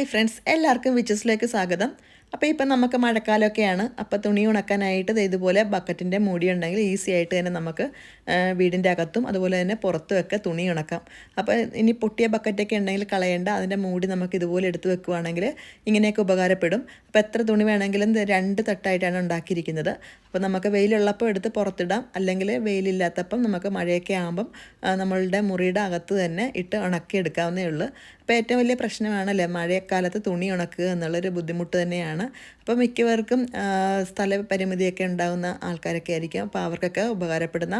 Hi friends എല്ലാവർക്കും വിച്ചസിലേക്ക് സ്വാഗതം. അപ്പോൾ ഇപ്പം നമുക്ക് മഴക്കാലമൊക്കെയാണ്. അപ്പോൾ തുണി ഉണക്കാനായിട്ട് ഇതുപോലെ ബക്കറ്റിന്റെ മൂടി ഉണ്ടെങ്കിൽ ഈസി ആയിട്ട് തന്നെ നമുക്ക് വീടിന്റെ അകത്തും അതുപോലെ തന്നെ പുറത്തുമൊക്കെ തുണി ഉണക്കാം. അപ്പോൾ ഇനി പൊട്ടിയ ബക്കറ്റൊക്കെ ഉണ്ടെങ്കിൽ കളയേണ്ട. അതിന്റെ മൂടി നമുക്ക് ഇതുപോലെ എടുത്ത് വെക്കുവാണെങ്കിൽ ഇങ്ങനെയൊക്കെ ഉപകാരപ്പെടും. അപ്പോൾ എത്ര തുണി വേണമെങ്കിലും രണ്ട് തട്ടായിട്ടാണ് ഉണ്ടാക്കിയിരിക്കുന്നത്. അപ്പോൾ നമുക്ക് വെയിലുള്ളപ്പോൾ എടുത്ത് പുറത്തിടാം. അല്ലെങ്കിൽ വെയിലില്ലാത്തപ്പം നമുക്ക് മഴയൊക്കെ ആകുമ്പം നമ്മളുടെ മുറിയുടെ അകത്ത് തന്നെ ഇട്ട് ഉണക്കിയെടുക്കാവുന്നേ ഉള്ളൂ. അപ്പോൾ ഏറ്റവും വലിയ പ്രശ്നമാണല്ലേ മഴക്കാലത്ത് തുണി ഉണക്കുക എന്നുള്ളൊരു ബുദ്ധിമുട്ട് തന്നെയാണ്. അപ്പോൾ മിക്കവർക്കും സ്ഥല പരിമിതിയൊക്കെ ഉണ്ടാകുന്ന ആൾക്കാരൊക്കെ ആയിരിക്കും. അപ്പോൾ അവർക്കൊക്കെ ഉപകാരപ്പെടുന്ന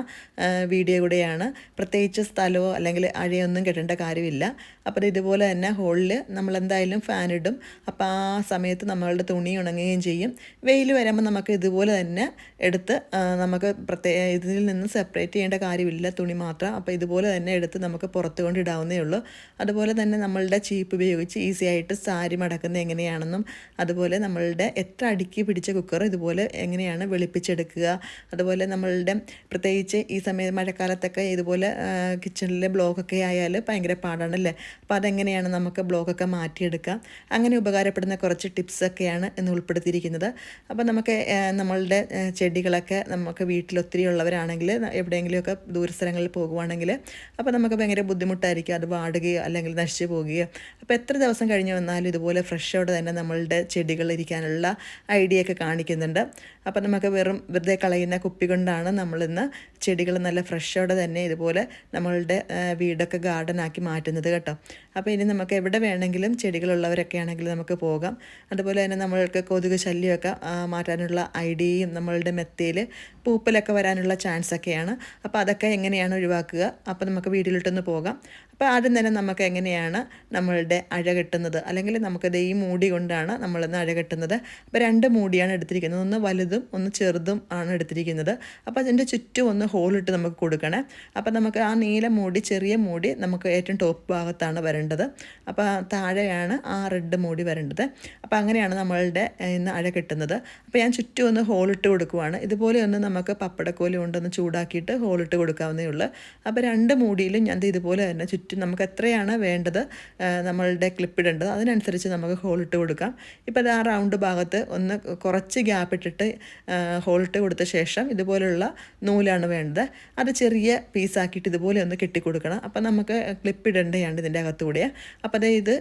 വീഡിയോ കൂടെയാണ്. പ്രത്യേകിച്ച് സ്ഥലമോ അല്ലെങ്കിൽ അഴയൊന്നും കെട്ടേണ്ട കാര്യമില്ല. അപ്പോൾ ഇതുപോലെ തന്നെ ഹോളിൽ നമ്മളെന്തായാലും ഫാൻ ഇടും. അപ്പോൾ ആ സമയത്ത് നമ്മളുടെ തുണി ഉണങ്ങുകയും ചെയ്യും. വെയിൽ വരുമ്പോൾ നമുക്ക് ഇതുപോലെ തന്നെ എടുത്ത് നമുക്ക് പ്രത്യേക ഇതിൽ നിന്ന് സെപ്പറേറ്റ് ചെയ്യേണ്ട കാര്യമില്ല തുണി മാത്രം. അപ്പോൾ ഇതുപോലെ തന്നെ എടുത്ത് നമുക്ക് പുറത്ത് കൊണ്ടിടാവുന്നേ ഉള്ളൂ. അതുപോലെ തന്നെ നമ്മളുടെ ചീപ്പ് ഉപയോഗിച്ച് ഈസി ആയിട്ട് സാരി മടക്കുന്നത് എങ്ങനെയാണെന്നും അതുപോലെ നമ്മളുടെ എത്ര അടുക്കി പിടിച്ച കുക്കർ ഇതുപോലെ എങ്ങനെയാണ് വെളുപ്പിച്ചെടുക്കുക? അതുപോലെ നമ്മളുടെ പ്രത്യേകിച്ച് ഈ സമയത്ത് മഴക്കാലത്തൊക്കെ ഇതുപോലെ കിച്ചണിലെ ബ്ലോക്കൊക്കെ ആയാൽ ഭയങ്കര പാടാണല്ലേ? അപ്പോൾ അതെങ്ങനെയാണ് നമുക്ക് ബ്ലോക്കൊക്കെ മാറ്റിയെടുക്കാം? അങ്ങനെ ഉപകാരപ്പെടുന്ന കുറച്ച് ടിപ്സൊക്കെയാണ് ഇന്ന് ഉൾപ്പെടുത്തിയിരിക്കുന്നത്. അപ്പോൾ നമുക്ക് നമ്മളുടെ ചെടികളൊക്കെ നമുക്ക് വീട്ടിൽ ഒത്തിരി ഉള്ളവരാണെങ്കിൽ എവിടെയെങ്കിലുമൊക്കെ ദൂരസ്ഥലങ്ങളിൽ പോകുവാണെങ്കിൽ അപ്പോൾ നമുക്ക് ഭയങ്കര ബുദ്ധിമുട്ടായിരിക്കും. അത് വാടുകയോ അല്ലെങ്കിൽ നശിച്ചു പോവുകയോ അപ്പോൾ എത്ര ദിവസം കഴിഞ്ഞ് വന്നാലും ഇതുപോലെ ഫ്രഷോടെ തന്നെ നമ്മളുടെ ചെടികൾ ഇരിക്കാനുള്ള ഐഡിയ ഒക്കെ കാണിക്കുന്നുണ്ട്. അപ്പോൾ നമുക്ക് വെറും വെറുതെ കളയുന്ന കുപ്പി കൊണ്ടാണ് നമ്മളിന്ന് ചെടികൾ നല്ല ഫ്രഷോടെ തന്നെ ഇതുപോലെ നമ്മളുടെ വീടൊക്കെ ഗാർഡൻ ആക്കി മാറ്റുന്നത് കേട്ടോ. അപ്പോൾ ഇനി നമുക്ക് എവിടെ വേണമെങ്കിലും ചെടികളുള്ളവരൊക്കെ ആണെങ്കിൽ നമുക്ക് പോകാം. അതുപോലെ തന്നെ നമ്മൾക്ക് കൊതുക് ശല്യമൊക്കെ മാറ്റാനുള്ള ഐഡിയയും നമ്മളുടെ മെത്തയിൽ പൂപ്പലൊക്കെ വരാനുള്ള ചാൻസ് ഒക്കെയാണ്. അപ്പോൾ അതൊക്കെ എങ്ങനെയാണ് ഒഴിവാക്കുക? അപ്പോൾ നമുക്ക് വീട്ടിലിട്ടൊന്ന് പോകാം. അപ്പോൾ ആദ്യം തന്നെ നമുക്ക് എങ്ങനെയാണ് നമ്മളുടെ അഴ കെട്ടുന്നത്? അല്ലെങ്കിൽ നമുക്കത് ഈ മൂടി കൊണ്ടാണ് നമ്മളിന്ന് അഴ കെട്ടുന്നത്. അപ്പോൾ രണ്ട് മൂടിയാണ് എടുത്തിരിക്കുന്നത്. ഒന്ന് വലുതും ഒന്ന് ചെറുതും ആണ് എടുത്തിരിക്കുന്നത്. അപ്പോൾ അതിന്റെ ചുറ്റും ഒന്ന് ഹോളിട്ട് നമുക്ക് കൊടുക്കണേ. അപ്പോൾ നമുക്ക് ആ നീല മൂടി ചെറിയ മൂടി നമുക്ക് ഏറ്റവും ടോപ്പ് ഭാഗത്താണ് വരേണ്ടത്. അപ്പോൾ താഴെയാണ് ആ റെഡ് മൂടി വരേണ്ടത്. അപ്പോൾ അങ്ങനെയാണ് നമ്മളുടെ ഇന്ന് അഴ കിട്ടുന്നത്. അപ്പോൾ ഞാൻ ചുറ്റും ഒന്ന് ഹോളിട്ട് കൊടുക്കുവാണ്. ഇതുപോലെ ഒന്ന് നമുക്ക് പപ്പടക്കോലി കൊണ്ടൊന്ന് ചൂടാക്കിയിട്ട് ഹോളിട്ട് കൊടുക്കാവുന്നേ ഉള്ളൂ. അപ്പോൾ രണ്ട് മൂടിയിലും ഞാൻ ഇതുപോലെ തന്നെ ചുറ്റും നമുക്ക് എത്രയാണ് വേണ്ടത് നമ്മളുടെ ക്ലിപ്പിടേണ്ടത് അതിനനുസരിച്ച് നമുക്ക് ഹോളിട്ട് കൊടുക്കാം. ഇപ്പോൾ അത് ആ റൗണ്ട് ഭാഗത്ത് ഒന്ന് കുറച്ച് ഗ്യാപ്പ് ഇട്ടിട്ട് ഹോൾട്ട് കൊടുത്ത ശേഷം ഇതുപോലെയുള്ള നൂലാണ് വേണ്ടത്. അത് ചെറിയ പീസാക്കിയിട്ട് ഇതുപോലെ ഒന്ന് കെട്ടിക്കൊടുക്കണം. അപ്പോൾ നമുക്ക് ക്ലിപ്പ് ഇടേണ്ടതാണ് ഇതിന്റെ അകത്തുകൂടെ അപ്പോൾ അതായത് ഇത്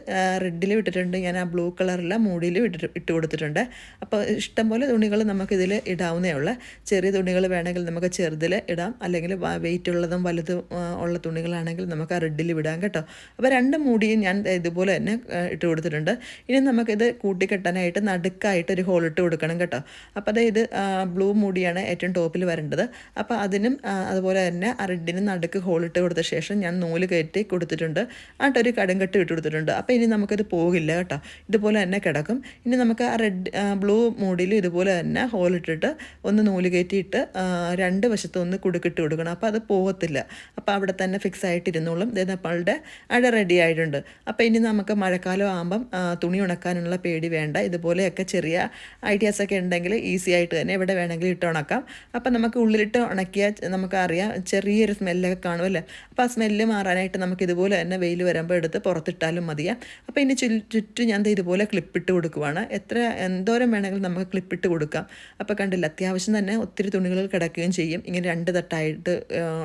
റെഡിൽ ഇട്ടിട്ടുണ്ട് ഞാൻ ആ ബ്ലൂ കളറിലെ മൂടിയിലും ഇട്ടിട്ട് ഇട്ട് കൊടുത്തിട്ടുണ്ട്. അപ്പോൾ ഇഷ്ടംപോലെ തുണികൾ നമുക്കിതിൽ ഇടാവുന്നേ ഉള്ളൂ. ചെറിയ തുണികൾ വേണമെങ്കിൽ നമുക്ക് ചെറുതിൽ ഇടാം. അല്ലെങ്കിൽ വെയിറ്റ് ഉള്ളതും വലുതും ഉള്ള തുണികളാണെങ്കിൽ നമുക്ക് ആ റെഡിൽ വിടാം കേട്ടോ. അപ്പോൾ രണ്ട് മൂടിയും ഞാൻ ഇതുപോലെ തന്നെ ഇട്ട് കൊടുത്തിട്ടുണ്ട്. ഇനി നമുക്കിത് കൂട്ടിക്കെട്ടാനായിട്ട് നടുക്കായിട്ട് ഒരു ഹോൾ ഇട്ട് കൊടുക്കണം കേട്ടോ. അപ്പോൾ അത് ഇത് ബ്ലൂ മൂടിയാണ് ഏറ്റവും ടോപ്പിൽ വരേണ്ടത്. അപ്പോൾ അതിനും അതുപോലെ തന്നെ ആ റെഡിനും നടുക്ക് ഹോൾ ഇട്ട് കൊടുത്ത ശേഷം ഞാൻ നൂൽ കയറ്റി കൊടുത്തിട്ടുണ്ട്. ആട്ടൊരു കെട്ട് ഇട്ട് കൊടുത്തിട്ടുണ്ട്. അപ്പോൾ ഇനി നമുക്കിത് പോകില്ല കേട്ടോ. ഇതുപോലെ തന്നെ കിടക്കും. ഇനി നമുക്ക് ആ റെഡ് ബ്ലൂ മൂടിയിൽ ഇതുപോലെ തന്നെ ഹോൾ ഇട്ടിട്ട് ഒന്ന് നൂൽ കയറ്റിയിട്ട് രണ്ട് വശത്തും ഒന്ന് കുടുക്കിട്ട് കൊടുക്കണം. അപ്പോൾ അത് പോകത്തില്ല. അപ്പോൾ അവിടെ തന്നെ ഫിക്സ് ആയിട്ടിരുന്നോളും. ദേ നമ്മളുടെ അട റെഡി ആയിട്ടുണ്ട്. അപ്പോൾ ഇനി നമുക്ക് മഴക്കാലം ആകുമ്പം തുണി ഉണക്കാനുള്ള പേടി വേണ്ട. ഇതുപോലെയൊക്കെ ചെറിയ ഐഡിയാസ് ഒക്കെ ഉണ്ടെങ്കിൽ ഈസി ആയിട്ട് തന്നെ എവിടെ വേണമെങ്കിലും ഇട്ട് ഉണക്കാം. അപ്പോൾ നമുക്ക് ഉള്ളിലിട്ട് ഉണക്കിയാൽ നമുക്കറിയാം ചെറിയൊരു സ്മെല്ലൊക്കെ കാണുമല്ലേ അപ്പോൾ ആ സ്മെല്ല് മാറാനായിട്ട് നമുക്ക് ഇതുപോലെ തന്നെ വെയിൽ വരുമ്പോൾ എടുത്ത് പുറത്തിട്ടാലും മതിയാ. അപ്പോൾ ഇനി ചുറ്റും ഞാൻ ഇതുപോലെ ക്ലിപ്പിട്ട് കൊടുക്കുവാണ്. എത്ര എന്തോരം വേണമെങ്കിലും നമുക്ക് ക്ലിപ്പിട്ട് കൊടുക്കാം. അപ്പോൾ കണ്ടില്ല അത്യാവശ്യം തന്നെ ഒത്തിരി തുണികൾ കിടക്കുകയും ചെയ്യും. ഇങ്ങനെ രണ്ട് തട്ടായിട്ട്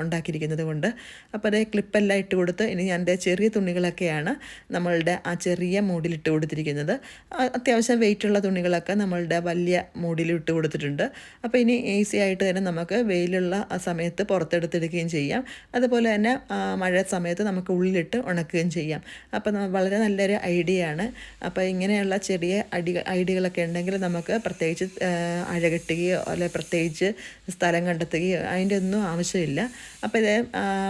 ഉണ്ടാക്കിയിരിക്കുന്നത് കൊണ്ട്. അപ്പോൾ അതേ ക്ലിപ്പെല്ലാം ഇട്ട് കൊടുത്ത് ഇനി ഞാൻ എന്റെ ചെറിയ തുണികളൊക്കെയാണ് നമ്മളുടെ ആ ചെറിയ മൂടിലിട്ട് കൊടുത്തിരിക്കുന്നത്. അത്യാവശ്യം വെയിറ്റുള്ള തുണികളൊക്കെ നമ്മളുടെ വലിയ മൂടിലിട്ട് കൊടുത്തിട്ടുണ്ട്. അപ്പോൾ ഇനി ഈസി ആയിട്ട് തന്നെ നമുക്ക് വെയിലുള്ള ആ സമയത്ത് പുറത്തെടുത്തെടുക്കുകയും ചെയ്യാം. അതുപോലെ തന്നെ മഴ സമയത്ത് നമുക്ക് ഉള്ളിലിട്ട് ഉണക്കുകയും ചെയ്യാം. അപ്പോൾ വളരെ നല്ലൊരു ഐഡിയ ആണ്. അപ്പോൾ ഇങ്ങനെയുള്ള ചെറിയ അടി ഐഡിയകളൊക്കെ ഉണ്ടെങ്കിൽ നമുക്ക് പ്രത്യേകിച്ച് അഴകെട്ടുകയോ അല്ലെ പ്രത്യേകിച്ച് സ്ഥലം കണ്ടെത്തുകയോ അതിന്റെ ഒന്നും ആവശ്യമില്ല. അപ്പോൾ ഇത്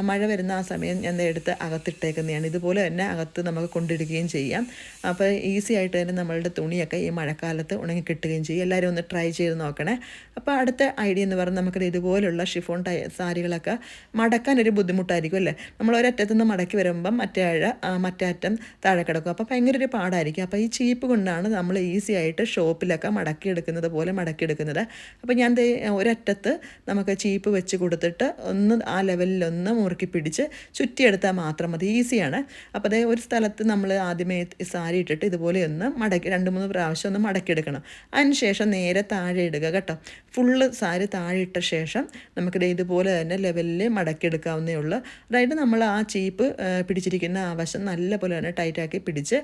മഴ വരുന്ന ആ സമയം ഞാൻ എടുത്ത് അകത്തിട്ടേക്കുന്നതാണ്. ഇതുപോലെ തന്നെ അകത്ത് നമുക്ക് കൊണ്ടിടുകയും ചെയ്യാം. അപ്പോൾ ഈസി ആയിട്ട് തന്നെ നമ്മളുടെ തുണിയൊക്കെ ഈ മഴക്കാലത്ത് ഉണങ്ങി കിട്ടുകയും ചെയ്യും. എല്ലാവരും ഒന്ന് ട്രൈ ചെയ്ത് നോക്കണേ. അപ്പോൾ അടുത്ത ഐഡിയ എന്ന് പറഞ്ഞാൽ നമുക്കത് ഇതുപോലുള്ള ഷിഫോൺ ടൈ സാരികളൊക്കെ മടക്കാൻ ഒരു ബുദ്ധിമുട്ടായിരിക്കും അല്ലേ? നമ്മൾ ഒരറ്റത്തു നിന്ന് മടക്കി വരുമ്പം മറ്റേ അഴ മറ്റേ അറ്റം താഴെ കിടക്കും. അപ്പോൾ ഭയങ്കര ഒരു പാടായിരിക്കും. അപ്പോൾ ഈ ചീപ്പ് കൊണ്ടാണ് നമ്മൾ ഈസി ആയിട്ട് ഷോപ്പിലൊക്കെ മടക്കി മടക്കിയെടുക്കുന്നത് പോലെ മടക്കിയെടുക്കുന്നത് അപ്പോൾ ഞാൻ ഒരറ്റത്ത് നമുക്ക് ചീപ്പ് വെച്ച് കൊടുത്തിട്ട് ഒന്ന് ആ ലെവലിൽ ഒന്ന് മുറുക്കി പിടിച്ച് ചുറ്റിയെടുത്താൽ മാത്രം മതി ഈസിയാണ്. അപ്പോൾ അതേ ഒരു സ്ഥലത്ത് നമ്മൾ ആദ്യമേ സാരി ഇട്ടിട്ട് ഇതുപോലെ ഒന്ന് മടക്കി രണ്ട് മൂന്ന് പ്രാവശ്യം ഒന്ന് മടക്കിയെടുക്കണം. അതിന് ശേഷം നേരെ താഴെ ഇടുക കേട്ടോ. ഫുള്ള് സാരി താഴെ ഇട്ട ശേഷം നമുക്കിത് ഇതുപോലെ തന്നെ ലെവലിൽ മടക്കിയെടുക്കാവുന്നേ ഉള്ളൂ. അതായത് നമ്മൾ ആ ചീപ്പ് പിടിച്ചിരിക്കുന്ന ആ വശം നല്ല പോലെ തന്നെ ടൈറ്റാക്കി പിടിച്ച്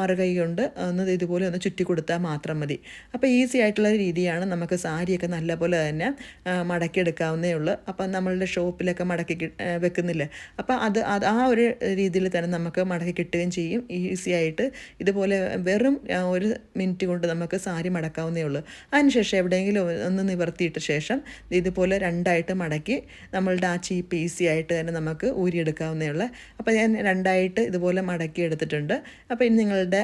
മറുകൈ കൊണ്ട് ഒന്ന് ഇതുപോലെ ഒന്ന് ചുറ്റി കൊടുത്താൽ മാത്രം മതി. അപ്പോൾ ഈസി ആയിട്ടുള്ള രീതിയാണ് നമുക്ക് സാരിയൊക്കെ നല്ല പോലെ തന്നെ മടക്കിയെടുക്കാവുന്നേ ഉള്ളൂ. അപ്പം നമ്മളുടെ ഷോപ്പിലൊക്കെ മടക്കി വെക്കുന്നില്ലേ. അപ്പോൾ അത് അത് ആ ഒരു രീതിയിൽ തന്നെ നമുക്ക് മടക്കി കിട്ടുകയും ചെയ്യും. ഈസി ആയിട്ട് ഇതുപോലെ വെറും ഒരു മിനിറ്റ് കൊണ്ട് നമുക്ക് സാരി മടക്കാവുന്നേ ഉള്ളൂ. അതിനുശേഷം എവിടെയെങ്കിലും ഒന്ന് നിവർത്തിയിട്ട ശേഷം ഇതുപോലെ രണ്ടായിട്ട് മടക്കി നമ്മളുടെ ആ ചീപ്പ് ഈസി ആയിട്ട് തന്നെ നമുക്ക് ഊരിയെടുക്കാവുന്നേ ഉള്ളൂ. അപ്പോൾ ഞാൻ രണ്ടായിട്ട് ഇതുപോലെ മടക്കി എടുത്തിട്ടുണ്ട്. അപ്പോൾ ഇനി നിങ്ങളുടെ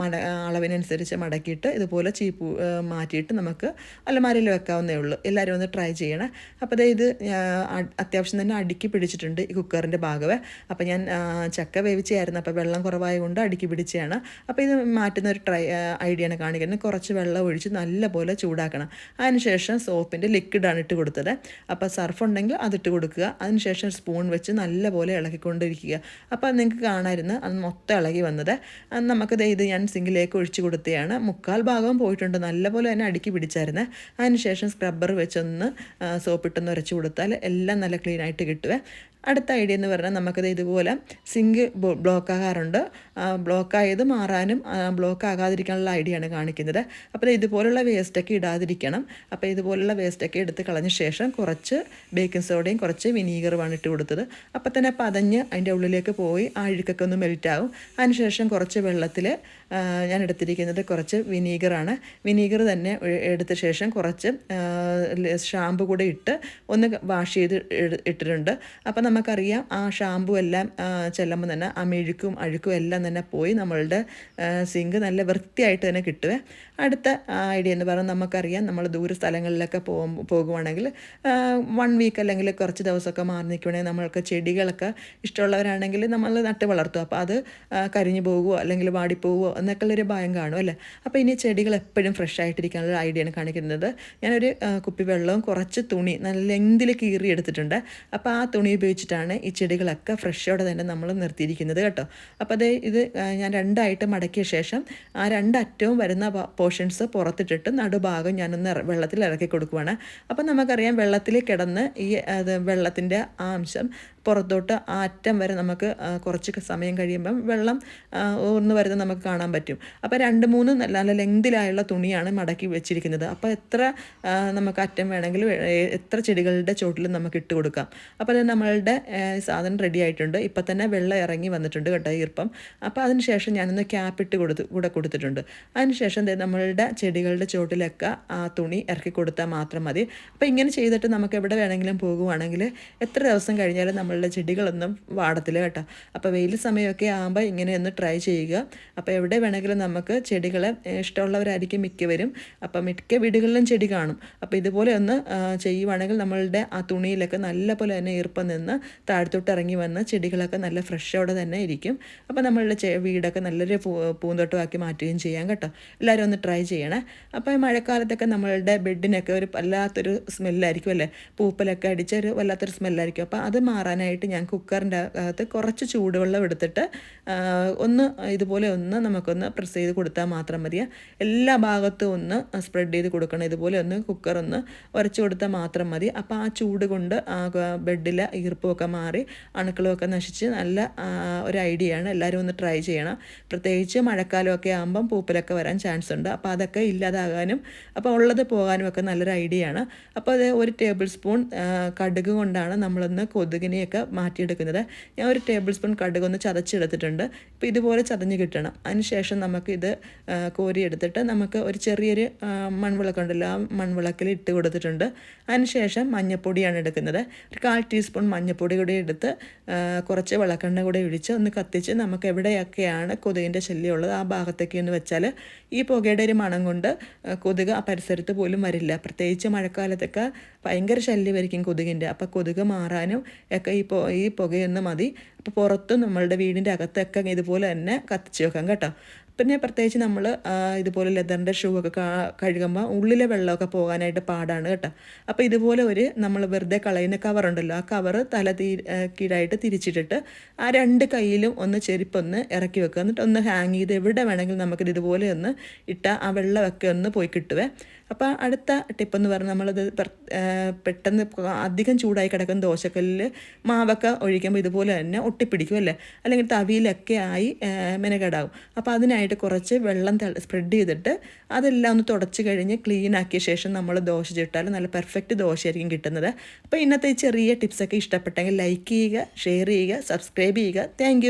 മട അളവിനനുസരിച്ച് മടക്കിയിട്ട് ഇതുപോലെ ചീപ്പ് മാറ്റിയിട്ട് നമുക്ക് അലമാരയിൽ വെക്കാവുന്നേ ഉള്ളൂ. എല്ലാവരും ഒന്ന് ട്രൈ ചെയ്യണം. അപ്പോൾ ഇത് അത്യാവശ്യം തന്നെ അടുക്കി പിടിച്ചിട്ടുണ്ട് ഈ കുക്കറിന്റെ ഭാഗമേ. അപ്പോൾ ഞാൻ ചക്ക വേവിച്ചായിരുന്നു അപ്പോൾ വെള്ളം കുറവായത് കൊണ്ട് അടുക്കി പിടിച്ചതാണ്. അപ്പോൾ ഇത് മാറ്റുന്ന ഒരു ട്രൈ ഐഡിയയാണ് കാണിക്കുന്നത്. കുറച്ച് വെള്ളം ഒഴിച്ച് നല്ലപോലെ ചൂടാക്കണം. അതിനുശേഷം സോപ്പിന്റെ ലിക്വിഡാണ് ഇട്ട് കൊടുത്തത്. അപ്പോൾ സർഫ് ഉണ്ടെങ്കിൽ അതിട്ട് കൊടുക്കുക. അതിനുശേഷം സ്പൂൺ വെച്ച് നല്ലപോലെ ഇളക്കിക്കൊണ്ടിരിക്കുക. അപ്പോൾ നിങ്ങൾക്ക് കാണാമായിരുന്നു. അത് മൊത്തം ഇളകി വന്നത്. നമുക്ക് ഇത് ഞാൻ സിങ്കിലേക്ക് ഒഴിച്ച് കൊടുത്തതാണ് മുക്കാൽ ഭാഗവും പോയിട്ടുണ്ട്. നല്ലപോലെ തന്നെ അടുക്കി പിടിച്ചായിരുന്നു. അതിനുശേഷം സ്ക്രബ്ബർ വെച്ചൊന്ന് സോപ്പിട്ടൊന്ന് ഉരച്ച് കൊടുത്താൽ എല്ലാം നല്ല ക്ലീനായിട്ട് കിട്ടുവേ. അടുത്ത ഐഡിയ എന്ന് പറഞ്ഞാൽ നമുക്കത് ഇതുപോലെ സിങ്ക് ബ്ലോക്ക് ആകാറുണ്ട് ബ്ലോക്ക് ആയത് മാറാനും ബ്ലോക്ക് ആകാതിരിക്കാനുള്ള ഐഡിയ ആണ് കാണിക്കുന്നത്. അപ്പോൾ ഇതുപോലുള്ള വേസ്റ്റൊക്കെ ഇടാതിരിക്കണം. അപ്പോൾ ഇതുപോലുള്ള വേസ്റ്റൊക്കെ എടുത്ത് കളഞ്ഞ ശേഷം കുറച്ച് ബേക്കിംഗ് സോഡയും കുറച്ച് വിനീഗറുമാണ് ഇട്ട് കൊടുത്തത്. അപ്പോൾ തന്നെ പതഞ്ഞ് അതിന്റെ ഉള്ളിലേക്ക് പോയി ആ അഴുക്കൊക്കെ ഒന്ന് മെൽറ്റ് ആവും. അതിനുശേഷം കുറച്ച് വെള്ളത്തിൽ ഞാൻ എടുത്തിരിക്കുന്നത് കുറച്ച് വിനീഗറാണ്. വിനീഗർ തന്നെ എടുത്ത ശേഷം കുറച്ച് ഷാമ്പു കൂടെ ഇട്ട് ഒന്ന് വാഷ് ചെയ്ത് ഇട്ടിട്ടുണ്ട്. അപ്പോൾ നമുക്കറിയാം ആ ഷാമ്പു എല്ലാം ചെല്ലുമ്പോൾ തന്നെ ആ മെഴുക്കും അഴുക്കും എല്ലാം തന്നെ പോയി നമ്മളുടെ സിങ്ക് നല്ല വൃത്തിയായിട്ട് തന്നെ കിട്ടുവേ. അടുത്ത ഐഡിയ എന്ന് പറഞ്ഞാൽ നമുക്കറിയാം നമ്മൾ ദൂര സ്ഥലങ്ങളിലൊക്കെ പോകുമ്പോൾ പോകുവാണെങ്കിൽ വൺ വീക്ക് അല്ലെങ്കിൽ കുറച്ച് ദിവസമൊക്കെ മാറി നിൽക്കുകയാണെങ്കിൽ നമ്മൾക്ക് ചെടികളൊക്കെ ഇഷ്ടമുള്ളവരാണെങ്കിൽ നമ്മൾ നട്ട് വളർത്തും. അപ്പോൾ അത് കരിഞ്ഞു പോകുമോ അല്ലെങ്കിൽ വാടിപ്പോകുമോ എന്നൊക്കെ ഉള്ളൊരു ഭയം കാണും അല്ലേ? അപ്പോൾ ഇനി ചെടികൾ എപ്പോഴും ഫ്രഷ് ആയിട്ടിരിക്കാനുള്ള ഐഡിയാണ് കാണിക്കുന്നത്. ഞാനൊരു കുപ്പി വെള്ളവും കുറച്ച് തുണി നല്ല ലെങ്തിൽ കീറി എടുത്തിട്ടുണ്ട് അപ്പോൾ ആ തുണി ഉപയോഗിച്ചിട്ടാണ് ഈ ചെടികളൊക്കെ ഫ്രഷോടെ തന്നെ നമ്മൾ നിർത്തിയിരിക്കുന്നത് കേട്ടോ. അപ്പോൾ അത് ഇത് ഞാൻ രണ്ടായിട്ട് മടക്കിയ ശേഷം ആ രണ്ടറ്റവും വരുന്ന പോർഷൻസ് പുറത്തിട്ടിട്ട് നടുഭാഗം ഞാനൊന്ന് വെള്ളത്തിൽ ഇറക്കി കൊടുക്കുവാണ്. അപ്പോൾ നമുക്കറിയാം വെള്ളത്തിൽ കിടന്ന് ഈ വെള്ളത്തിന്റെ ആ അംശം പുറത്തോട്ട് ആറ്റം വരെ നമുക്ക് കുറച്ച് സമയം കഴിയുമ്പം വെള്ളം ഒന്ന് വരുന്നത് നമുക്ക് കാണാൻ പറ്റും. അപ്പോൾ രണ്ട് മൂന്ന് നല്ല നല്ല ലെങ്തിലായുള്ള തുണിയാണ് മടക്കി വെച്ചിരിക്കുന്നത്. അപ്പോൾ എത്ര നമുക്ക് അറ്റം വേണമെങ്കിലും എത്ര ചെടികളുടെ ചോട്ടിലും നമുക്ക് ഇട്ട് കൊടുക്കാം. അപ്പോൾ അത് നമ്മളുടെ സാധനം റെഡി ആയിട്ടുണ്ട്. ഇപ്പം തന്നെ വെള്ളം ഇറങ്ങി വന്നിട്ടുണ്ട് കേട്ടോ ഈർപ്പം. അപ്പോൾ അതിന് ശേഷം ഞാനൊന്ന് ക്യാപ്പ് ഇട്ട് കൊടുത്ത് കൂടെ കൊടുത്തിട്ടുണ്ട്. അതിനുശേഷം നമ്മളുടെ ചെടികളുടെ ചോട്ടിലൊക്കെ ആ തുണി ഇറക്കി കൊടുത്താൽ മാത്രം മതി. അപ്പോൾ ഇങ്ങനെ ചെയ്തിട്ട് നമുക്ക് എവിടെ വേണമെങ്കിലും പോകുവാണെങ്കിൽ എത്ര ദിവസം കഴിഞ്ഞാലും നമ്മളുടെ ചെടികളൊന്നും വാടത്തില്ല കേട്ടോ. അപ്പോൾ വെയിൽ സമയമൊക്കെ ആകുമ്പോൾ ഇങ്ങനെ ഒന്ന് ട്രൈ ചെയ്യുക. അപ്പോൾ എവിടെ വേണമെങ്കിലും നമുക്ക് ചെടികളെ ഇഷ്ടമുള്ളവരായിരിക്കും മിക്കവരും. അപ്പോൾ മിക്ക വീടുകളിലും ചെടി കാണും. അപ്പോൾ ഇതുപോലെ ഒന്ന് ചെയ്യുവാണെങ്കിൽ നമ്മളുടെ ആ തുണിയിലൊക്കെ നല്ല പോലെ തന്നെ ഈർപ്പം നിന്ന് താഴ്ത്തോട്ട് ഇറങ്ങി വന്ന് ചെടികളൊക്കെ നല്ല ഫ്രഷോടെ തന്നെ ഇരിക്കും. അപ്പോൾ നമ്മളുടെ വീടൊക്കെ നല്ലൊരു പൂന്തോട്ടമാക്കി മാറ്റുകയും ചെയ്യാം കേട്ടോ. എല്ലാവരും ഒന്ന് ട്രൈ ചെയ്യണേ. അപ്പോൾ മഴക്കാലത്തൊക്കെ നമ്മളുടെ ബെഡിനൊക്കെ ഒരു വല്ലാത്തൊരു സ്മെല്ലായിരിക്കും അല്ലേ? പൂപ്പലൊക്കെ അടിച്ച ഒരു വല്ലാത്തൊരു സ്മെല്ലായിരിക്കും അപ്പോൾ അത് മാറാനായിട്ട് ഞാൻ കുക്കറിന്റെ അകത്ത് കുറച്ച് ചൂടുവെള്ളം എടുത്തിട്ട് ഒന്ന് ഇതുപോലെ ഒന്ന് നമുക്കൊന്ന് പ്രസ് ചെയ്ത് കൊടുത്താൽ മാത്രം മതിയാ എല്ലാ ഭാഗത്തും ഒന്ന് സ്പ്രെഡ് ചെയ്ത് കൊടുക്കണം. ഇതുപോലെ ഒന്ന് കുക്കർ ഒന്ന് ഉരച്ച് കൊടുത്താൽ മാത്രം മതി. അപ്പോൾ ആ ചൂട് കൊണ്ട് ആ ബെഡിലെ ഈർപ്പമൊക്കെ മാറി അണുക്കളുമൊക്കെ നശിച്ച് നല്ല ഒരു ഐഡിയ ആണ്. എല്ലാവരും ഒന്ന് ട്രൈ ചെയ്യണം. പ്രത്യേകിച്ച് മഴക്കാലമൊക്കെ ആകുമ്പം പൂപ്പലൊക്കെ വരാൻ ചാൻസ് ഉണ്ട്. അപ്പോൾ അതൊക്കെ ഇല്ലാതാകാനും അപ്പോൾ ഉള്ളത് പോകാനും ഒക്കെ നല്ലൊരു ഐഡിയ ആണ്. അപ്പോൾ അത് ഒരു ടേബിൾ സ്പൂൺ കടുക് കൊണ്ടാണ് നമ്മളൊന്ന് കൊതുകിനെയൊക്കെ എണ്ണയൊക്കെ മാറ്റിയെടുക്കുന്നത്. ഞാൻ ഒരു ടേബിൾ സ്പൂൺ കടുക് ഒന്ന് ചതച്ചെടുത്തിട്ടുണ്ട്. ഇപ്പോൾ ഇതുപോലെ ചതഞ്ഞ് കിട്ടണം. അതിനുശേഷം നമുക്ക് ഇത് കോരിയെടുത്തിട്ട് നമുക്ക് ഒരു ചെറിയൊരു മൺവിളക്കുണ്ടല്ലോ ആ മൺവിളക്കിൽ ഇട്ട് കൊടുത്തിട്ടുണ്ട്. അതിനുശേഷം മഞ്ഞപ്പൊടിയാണ് എടുക്കുന്നത്. ഒരു കാൽ ടീസ്പൂൺ മഞ്ഞപ്പൊടി കൂടി എടുത്ത് കുറച്ച് വിളക്കെണ്ണ കൂടി ഒഴിച്ച് ഒന്ന് കത്തിച്ച് നമുക്ക് എവിടെയൊക്കെയാണ് കൊതുകിന്റെ ശല്യമുള്ളത് ആ ഭാഗത്തേക്ക് എന്ന് വെച്ചാൽ ഈ പുകയുടെ ഒരു മണം കൊണ്ട് കൊതുക് ആ പരിസരത്ത് പോലും വരില്ല. പ്രത്യേകിച്ച് മഴക്കാലത്തൊക്കെ ഭയങ്കര ശല്യമായിരിക്കും കൊതുകിന്റെ. അപ്പോൾ കൊതുക് മാറാനും ഒക്കെ ഈ പൊ ഈ പുകയൊന്ന് മതി. അപ്പോൾ പുറത്തും നമ്മളുടെ വീടിന്റെ അകത്തൊക്കെ ഇതുപോലെ തന്നെ കത്തിച്ച് വെക്കാം കേട്ടോ. പിന്നെ പ്രത്യേകിച്ച് നമ്മൾ ഇതുപോലെ ലെതറിന്റെ ഷൂ ഒക്കെ കഴുകുമ്പോൾ ഉള്ളിലെ വെള്ളമൊക്കെ പോകാനായിട്ട് പാടാണ് കേട്ടോ. അപ്പോൾ ഇതുപോലെ ഒരു നമ്മൾ വെറുതെ കളയുന്ന കവറുണ്ടല്ലോ ആ കവർ തല തീ കീഴായിട്ട് തിരിച്ചിട്ടിട്ട് ആ രണ്ട് കയ്യിലും ഒന്ന് ചെരുപ്പൊന്ന് ഇറക്കി വെക്കുക. എന്നിട്ട് ഒന്ന് ഹാങ് ചെയ്ത് എവിടെ വേണമെങ്കിലും നമുക്കിത് ഇതുപോലെ ഒന്ന് ഇട്ടാൽ ആ വെള്ളമൊക്കെ ഒന്ന് പോയി കിട്ടുവേ. അപ്പോൾ അടുത്ത ടിപ്പ് എന്ന് പറഞ്ഞാൽ നമ്മളത് പെട്ടെന്ന് അധികം ചൂടായി കിടക്കുന്ന ദോശക്കല്ലിൽ മാവൊക്കെ ഒഴിക്കുമ്പോൾ ഇതുപോലെ തന്നെ ഒട്ടിപ്പിടിക്കും അല്ലേ? അല്ലെങ്കിൽ തവിയിലൊക്കെ ആയി മെനകേടാകും. അപ്പോൾ അതിനായിട്ട് കുറച്ച് വെള്ളം സ്പ്രെഡ് ചെയ്തിട്ട് അതെല്ലാം ഒന്ന് തുടച്ച് കഴിഞ്ഞ് ക്ലീൻ ആക്കിയ ശേഷം നമ്മൾ ദോശ ചുട്ടാൽ നല്ല പെർഫെക്റ്റ് ദോശയായിരിക്കും കിട്ടുന്നത്. അപ്പോൾ ഇന്നത്തെ ഈ ചെറിയ ടിപ്സൊക്കെ ഇഷ്ടപ്പെട്ടെങ്കിൽ ലൈക്ക് ചെയ്യുക ഷെയർ ചെയ്യുക സബ്സ്ക്രൈബ് ചെയ്യുക. താങ്ക്